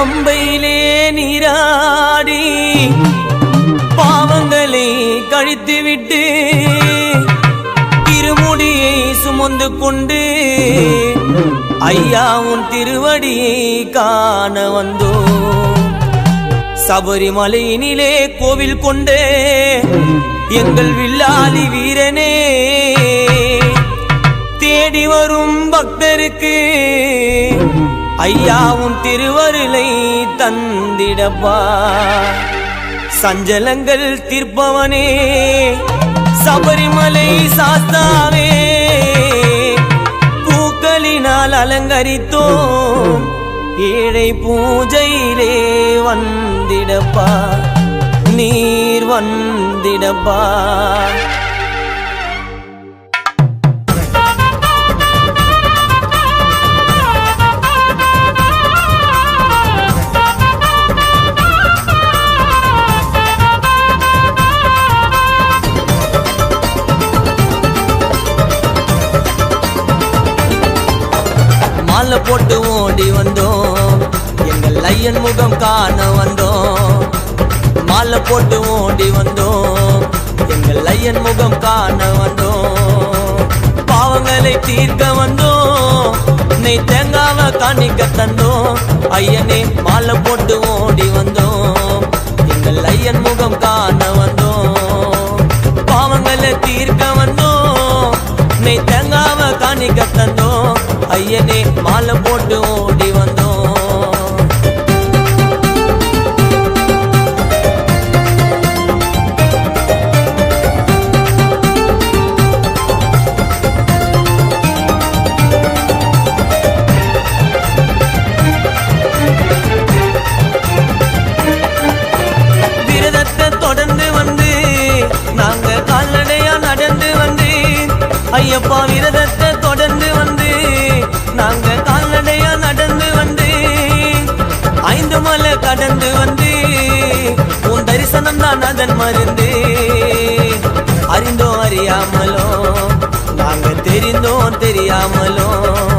பம்பையிலே நீராடி பாவங்களை கழித்துவிட்டு திருமுடியை சுமந்து கொண்டு ஐயா உன் திருவடியை காண வந்தோம். சபரிமலையினிலே கோவில் கொண்டே எங்கள் வில்லாதி வீரனே தேடி வரும் பக்தருக்கு ஐயாவும் திருவருளை தந்திடப்பா. சஞ்சலங்கள் தீர்ப்பவனே சபரிமலை சாஸ்தாவே. பூக்களினால் அலங்கரித்தோம் ஏழை பூஜையிலே வந்திடப்பா. நீர் வந்திடப்பா. மாலை போட்டு ஓடி வந்தோம். எங்கள் ஐயன் முகம் காண வந்தோம். மாலை போட்டு ஓடி வந்தோம். எங்கள் ஐயன் முகம் காண வந்தோம். பாவங்களை தீர்க்க வந்தோம். நீ தேங்காவ காணிக்க தந்தோம். ஐயனே மாலை போட்டு ஓடி வந்தோம். காணிக்க தந்தோம் ஐயனே மாலை போட்டு ஓடி வந்தோம். விரதத்தை தொடர்ந்து வந்து நாங்க கால்நடையா நடந்து வந்து ஐயப்பா விரதத்தை அதன் மருந்து. அறிந்தோ அறியாமலோ. நாங்க தெரிந்தோம் தெரியாமலோ.